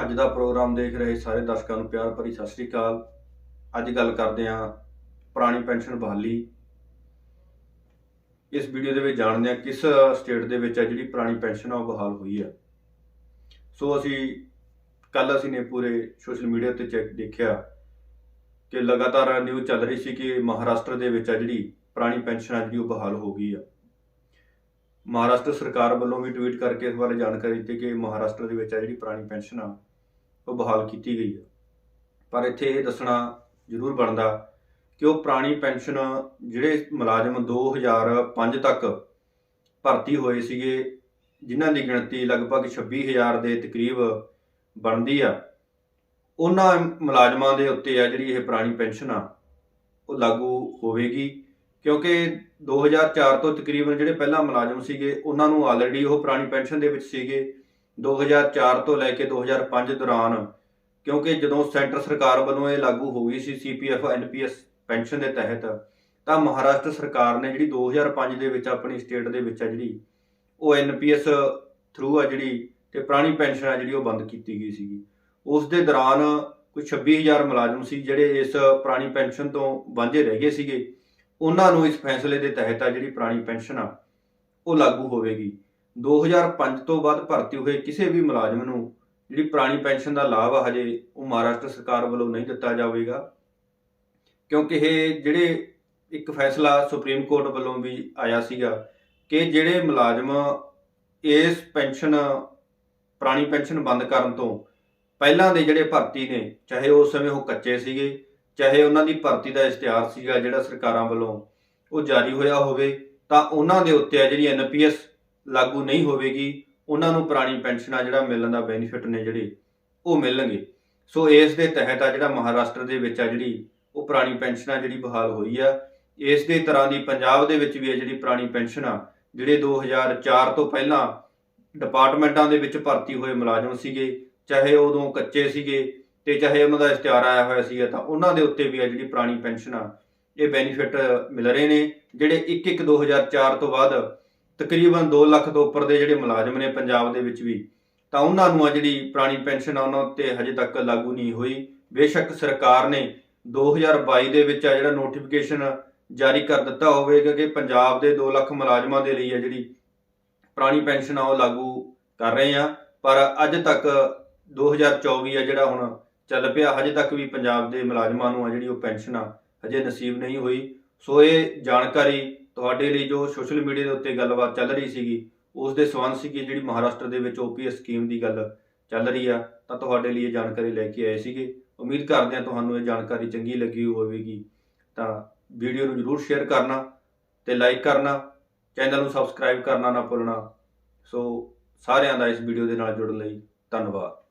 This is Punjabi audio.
ਅੱਜ ਦਾ ਪ੍ਰੋਗਰਾਮ ਦੇਖ ਰਹੇ ਸਾਰੇ ਦਰਸ਼ਕਾਂ ਨੂੰ ਪਿਆਰ ਭਰੀ ਸਤਿ ਸ੍ਰੀ ਅਕਾਲ। ਅੱਜ ਗੱਲ ਕਰਦੇ ਹਾਂ ਪੁਰਾਣੀ ਪੈਨਸ਼ਨ ਬਹਾਲੀ। ਇਸ ਵੀਡੀਓ ਦੇ ਵਿੱਚ ਜਾਣਦੇ ਹਾਂ ਕਿਸ ਸਟੇਟ ਦੇ ਵਿੱਚ ਹੈ ਜਿਹੜੀ ਪੁਰਾਣੀ ਪੈਨਸ਼ਨ ਆ ਉਹ ਬਹਾਲ ਹੋਈ ਹੈ। ਸੋ ਅਸੀਂ ਕੱਲ ਅਸੀਂ ਨੇ ਪੂਰੇ ਸੋਸ਼ਲ ਮੀਡੀਆ ਤੇ ਚੈੱਕ ਦੇਖਿਆ ਕਿ ਲਗਾਤਾਰ ਨਿਊਜ਼ ਚੱਲ ਰਹੀ ਸੀ ਕਿ ਮਹਾਰਾਸ਼ਟਰ ਦੇ ਵਿੱਚ ਆ ਜਿਹੜੀ ਪੁਰਾਣੀ ਪੈਨਸ਼ਨ ਆ ਜਿਹੜੀ ਉਹ ਬਹਾਲ ਹੋ ਗਈ ਆ। ਮਹਾਰਾਸ਼ਟਰ ਸਰਕਾਰ ਵੱਲੋਂ ਵੀ ਟਵੀਟ ਕਰਕੇ ਇਸ ਬਾਰੇ ਜਾਣਕਾਰੀ ਦਿੱਤੀ ਕਿ ਮਹਾਰਾਸ਼ਟਰ ਦੇ ਵਿੱਚ ਆ ਜਿਹੜੀ ਪੁਰਾਣੀ ਪੈਨਸ਼ਨ ਆ ਉਹ ਬਹਾਲ ਕੀਤੀ ਗਈ ਹੈ। ਪਰ ਇੱਥੇ ਇਹ ਦੱਸਣਾ ਜ਼ਰੂਰ ਬਣਦਾ ਕਿ ਉਹ ਪੁਰਾਣੀ ਪੈਨਸ਼ਨ ਜਿਹੜੇ ਮੁਲਾਜ਼ਮ 2005 ਤੱਕ ਭਰਤੀ ਹੋਏ ਸੀਗੇ, ਜਿਨ੍ਹਾਂ ਦੀ ਗਿਣਤੀ ਲਗਭਗ 26000 ਦੇ ਤਕਰੀਬ ਬਣਦੀ ਆ, ਉਹਨਾਂ ਮੁਲਾਜ਼ਮਾਂ ਦੇ ਉੱਤੇ ਆ ਜਿਹੜੀ ਇਹ ਪੁਰਾਣੀ ਪੈਨਸ਼ਨ ਆ, ਉਹ ਲਾਗੂ ਹੋਵੇਗੀ। ਕਿਉਂਕਿ 2004 ਤੋਂ ਤਕਰੀਬਨ ਜਿਹੜੇ ਪਹਿਲਾਂ ਮੁਲਾਜ਼ਮ ਸੀਗੇ, ਉਹਨਾਂ ਨੂੰ ਆਲਰੇਡੀ ਉਹ ਪੁਰਾਣੀ ਪੈਨਸ਼ਨ ਦੇ ਵਿੱਚ ਸੀਗੇ। 2004 ਤੋਂ ਲੈ ਕੇ 2005 ਦੌਰਾਨ, ਕਿਉਂਕਿ ਜਦੋਂ ਸੈਂਟਰ ਸਰਕਾਰ ਵੱਲੋਂ ਇਹ ਲਾਗੂ ਹੋ ਗਈ ਸੀ ਸੀਪੀਐਫ ਐਨਪੀਐਸ ਪੈਨਸ਼ਨ ਦੇ ਤਹਿਤ, ਤਾਂ ਮਹਾਰਾਸ਼ਟਰ ਸਰਕਾਰ ਨੇ ਜਿਹੜੀ 2005 ਦੇ ਵਿੱਚ ਆਪਣੀ ਸਟੇਟ ਦੇ ਵਿੱਚ ਆ ਜਿਹੜੀ, ਉਹ ਐਨਪੀਐਸ ਥਰੂ ਆ ਜਿਹੜੀ, ਤੇ ਪੁਰਾਣੀ ਪੈਨਸ਼ਨ ਆ ਜਿਹੜੀ ਉਹ ਬੰਦ ਕੀਤੀ ਗਈ ਸੀਗੀ। ਉਸ ਦੇ ਦੌਰਾਨ ਕੋਈ 26000 ਮੁਲਾਜ਼ਮ ਸੀ ਜਿਹੜੇ ਇਸ ਪੁਰਾਣੀ ਪੈਨਸ਼ਨ ਤੋਂ ਵਾਂਝੇ ਰਹਿ ਗਏ ਸੀਗੇ। ਉਹਨਾਂ ਨੂੰ ਇਸ ਫੈਸਲੇ ਦੇ ਤਹਿਤ ਆ ਜਿਹੜੀ ਪੁਰਾਣੀ ਪੈਨਸ਼ਨ ਆ, ਉਹ ਲਾਗੂ ਹੋਵੇਗੀ। 2005 ਤੋਂ ਬਾਅਦ ਭਰਤੀ ਹੋਏ ਕਿਸੇ ਵੀ ਮੁਲਾਜ਼ਮ ਨੂੰ ਜਿਹੜੀ ਪੁਰਾਣੀ ਪੈਨਸ਼ਨ ਦਾ ਲਾਭ ਆ ਹਜੇ ਉਹ ਮਹਾਰਾਸ਼ਟਰ ਸਰਕਾਰ ਵੱਲੋਂ ਨਹੀਂ ਦਿੱਤਾ ਜਾਵੇਗਾ। ਕਿਉਂਕਿ ਇਹ ਜਿਹੜੇ ਇੱਕ ਫੈਸਲਾ ਸੁਪਰੀਮ ਕੋਰਟ ਵੱਲੋਂ ਵੀ ਆਇਆ ਸੀਗਾ ਕਿ ਜਿਹੜੇ ਮੁਲਾਜ਼ਮ ਇਸ ਪੈਨਸ਼ਨ, ਪੁਰਾਣੀ ਪੈਨਸ਼ਨ ਬੰਦ ਕਰਨ ਤੋਂ ਪਹਿਲਾਂ ਦੇ ਜਿਹੜੇ ਭਰਤੀ ਨੇ, ਚਾਹੇ ਉਸ ਸਮੇਂ ਉਹ ਕੱਚੇ ਸੀਗੇ, ਚਾਹੇ ਉਹਨਾਂ ਦੀ ਭਰਤੀ ਦਾ ਇਸ਼ਤਿਹਾਰ ਸੀਗਾ ਜਿਹੜਾ ਸਰਕਾਰਾਂ ਵੱਲੋਂ ਉਹ ਜਾਰੀ ਹੋਇਆ ਹੋਵੇ, ਤਾਂ ਉਹਨਾਂ ਦੇ ਉੱਤੇ ਆ ਜਿਹੜੀ ਐਨਪੀਐਸ ਲਾਗੂ ਨਹੀਂ ਹੋਵੇਗੀ, ਉਹਨਾਂ ਨੂੰ ਪੁਰਾਣੀ ਪੈਨਸ਼ਨਾਂ ਜਿਹੜਾ ਮਿਲਣ ਦਾ ਬੈਨੀਫਿਟ ਨੇ ਜਿਹੜੇ, ਉਹ ਮਿਲਣਗੇ। ਸੋ ਇਸ ਦੇ ਤਹਿਤ ਆ ਜਿਹੜਾ ਮਹਾਰਾਸ਼ਟਰ ਦੇ ਵਿੱਚ ਆ ਜਿਹੜੀ, ਉਹ ਪੁਰਾਣੀ ਪੈਨਸ਼ਨਾਂ ਜਿਹੜੀ ਬਹਾਲ ਹੋਈ ਆ। ਇਸ ਦੇ ਤਰ੍ਹਾਂ ਦੀ ਪੰਜਾਬ ਦੇ ਵਿੱਚ ਵੀ ਆ ਜਿਹੜੀ ਪੁਰਾਣੀ ਪੈਨਸ਼ਨ ਆ, ਜਿਹੜੇ 2004 ਤੋਂ ਪਹਿਲਾਂ ਡਿਪਾਰਟਮੈਂਟਾਂ ਦੇ ਵਿੱਚ ਭਰਤੀ ਹੋਏ ਮੁਲਾਜ਼ਮ ਸੀਗੇ, ਚਾਹੇ ਉਦੋਂ ਕੱਚੇ ਸੀਗੇ ਤੇ ਚਾਹੇ ਉਹਨਾਂ ਦਾ ਇਸ਼ਤਿਹਾਰ ਆਇਆ ਹੋਇਆ ਸੀਗਾ, ਤਾਂ ਉਹਨਾਂ ਦੇ ਉੱਤੇ ਵੀ ਆ ਜਿਹੜੀ ਪੁਰਾਣੀ ਪੈਨਸ਼ਨਾਂ ਇਹ ਬੈਨੀਫਿਟ ਮਿਲ ਰਹੇ ਨੇ, ਜਿਹੜੇ 1-1 2004 ਤੋਂ ਬਾਅਦ ਤਕਰੀਬਨ 2 ਲੱਖ ਤੋਂ ਉੱਪਰ ਦੇ ਜਿਹੜੇ ਮੁਲਾਜ਼ਮ ਨੇ ਪੰਜਾਬ ਦੇ ਵਿੱਚ ਵੀ, ਤਾਂ ਉਹਨਾਂ ਨੂੰ ਆ ਜਿਹੜੀ ਪੁਰਾਣੀ ਪੈਨਸ਼ਨ ਆ ਉਹਨਾਂ ਉੱਤੇ ਹਜੇ ਤੱਕ ਲਾਗੂ ਨਹੀਂ ਹੋਈ। ਬੇਸ਼ੱਕ ਸਰਕਾਰ ਨੇ 2022 ਦੇ ਵਿੱਚ ਆ ਜਿਹੜਾ ਨੋਟੀਫਿਕੇਸ਼ਨ ਜਾਰੀ ਕਰ ਦਿੱਤਾ ਹੋਵੇਗਾ ਕਿ ਪੰਜਾਬ ਦੇ 2 ਲੱਖ ਮੁਲਾਜ਼ਮਾਂ ਦੇ ਲਈ ਆ ਜਿਹੜੀ ਪੁਰਾਣੀ ਪੈਨਸ਼ਨ ਆ ਉਹ ਲਾਗੂ ਕਰ ਰਹੇ ਆ। ਪਰ ਅੱਜ ਤੱਕ 2024 ਆ ਜਿਹੜਾ ਹੁਣ ਚੱਲ ਪਿਆ, ਹਜੇ ਤੱਕ ਵੀ ਪੰਜਾਬ ਦੇ ਮੁਲਾਜ਼ਮਾਂ ਨੂੰ ਆ ਜਿਹੜੀ ਉਹ ਪੈਨਸ਼ਨ ਆ ਹਜੇ ਨਸੀਬ ਨਹੀਂ ਹੋਈ। ਸੋ ਇਹ ਜਾਣਕਾਰੀ ਤੁਹਾਡੇ ਲਈ ਜੋ ਸੋਸ਼ਲ ਮੀਡੀਆ ਦੇ ਉੱਤੇ ਗੱਲਬਾਤ ਚੱਲ ਰਹੀ ਸੀਗੀ ਉਸ ਦੇ ਸੰਬੰਧ ਸੀ ਕਿ ਜਿਹੜੀ ਮਹਾਰਾਸ਼ਟਰ ਦੇ ਵਿੱਚ ਓਪੀਐਸ ਸਕੀਮ ਦੀ ਗੱਲ ਚੱਲ ਰਹੀ ਆ, ਤਾਂ ਤੁਹਾਡੇ ਲਈ ਇਹ ਜਾਣਕਾਰੀ ਲੈ ਕੇ ਆਏ ਸੀਗੇ। ਉਮੀਦ ਕਰਦੇ ਹਾਂ ਤੁਹਾਨੂੰ ਇਹ ਜਾਣਕਾਰੀ ਚੰਗੀ ਲੱਗੀ ਹੋਵੇਗੀ। ਤਾਂ ਵੀਡੀਓ ਨੂੰ ਜਰੂਰ ਸ਼ੇਅਰ ਕਰਨਾ ਤੇ ਲਾਈਕ ਕਰਨਾ, ਚੈਨਲ ਨੂੰ ਸਬਸਕ੍ਰਾਈਬ ਕਰਨਾ ਨਾ ਭੁੱਲਣਾ। ਸੋ ਸਾਰਿਆਂ ਦਾ ਇਸ ਵੀਡੀਓ ਦੇ ਨਾਲ ਜੁੜਨ ਲਈ ਧੰਨਵਾਦ।